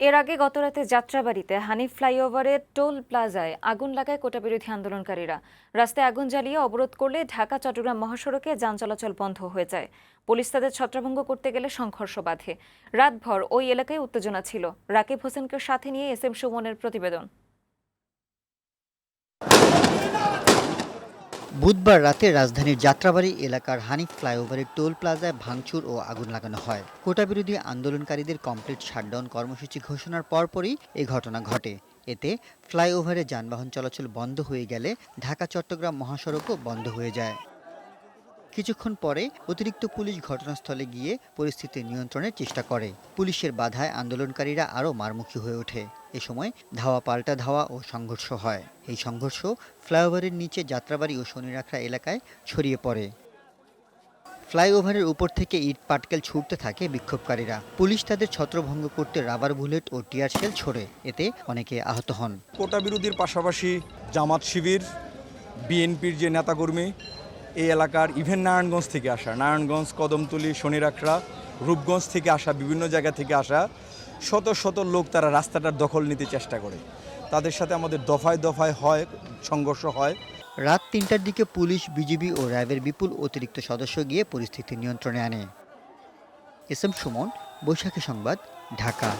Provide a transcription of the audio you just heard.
এর আগে গতরাতে যাত্রাবাড়িতে হানিফ ফ্লাইওভারের টোল প্লাজায় আগুন লাগায় কোটাবিরোধী আন্দোলনকারীরা। রাস্তায় আগুন জ্বালিয়ে অবরোধ করলে ঢাকা, চট্টগ্রাম মহাসড়কে যান চলাচল বন্ধ হয়ে যায়। পুলিশ তাদের ছত্রভঙ্গ করতে গেলে সংঘর্ষ বাধে। রাতভর ওই এলাকায় উত্তেজনা ছিল। রাকিব হোসেনকে সাথে নিয়ে এস এম সুমনের প্রতিবেদন। বুধবার রাতে রাজধানীর যাত্রাবাড়ি এলাকার হানিফ ফ্লাইওভারের টোল প্লাজায় ভাঙচুর ও আগুন লাগানো হয়। কোটা বিরোধী আন্দোলনকারীদের কমপ্লিট শাটডাউন কর্মসূচি ঘোষণার পরপরই এই ঘটনা ঘটে। এতে ফ্লাইওভারে যানবাহন চলাচল বন্ধ হয়ে গেলে ঢাকা, চট্টগ্রাম মহাসড়কও বন্ধ হয়ে যায়। কিছুক্ষণ পরে অতিরিক্ত পুলিশ ঘটনাস্থলে গিয়ে পরিস্থিতি নিয়ন্ত্রণের চেষ্টা করে। পুলিশের বাধায় আন্দোলনকারীরা আরও মারমুখী হয়ে ওঠে। এ সময় ধাওয়া পাল্টা ধাওয়া ও সংঘর্ষ হয়। এই সংঘর্ষ ফ্লাইওভারের নিচে যাত্রাবাড়ি ও শনিরাখড়া এলাকায় ছড়িয়ে পড়ে। ফ্লাইওভারের উপর থেকে ইট পাটকেল ছুটতে থাকে বিক্ষোভকারীরা। পুলিশ তাদের ছত্রভঙ্গ করতে রাবার বুলেট ও টিয়ার শেল ছোড়ে। এতে অনেকে আহত হন। কোটা বিরোধীর পাশাপাশি জামাত শিবির, বিএনপির যে নেতাকর্মী, এই এলাকার ইভেন নারায়ণগঞ্জ থেকে আসা, নারায়ণগঞ্জ, কদমতলি, শনিরাখড়া, রূপগঞ্জ থেকে আসা, বিভিন্ন জায়গা থেকে আসা শত শত লোক তারা রাস্তাটার দখল নিতে চেষ্টা করে। তাদের সাথে আমাদের দফায় দফায় হয়, সংঘর্ষ হয়। রাত তিনটার দিকে পুলিশ, বিজিবি ও র্যাবের বিপুল অতিরিক্ত সদস্য গিয়ে পরিস্থিতি নিয়ন্ত্রণে আনে। এস এম সুমন, বৈশাখী সংবাদ, ঢাকা।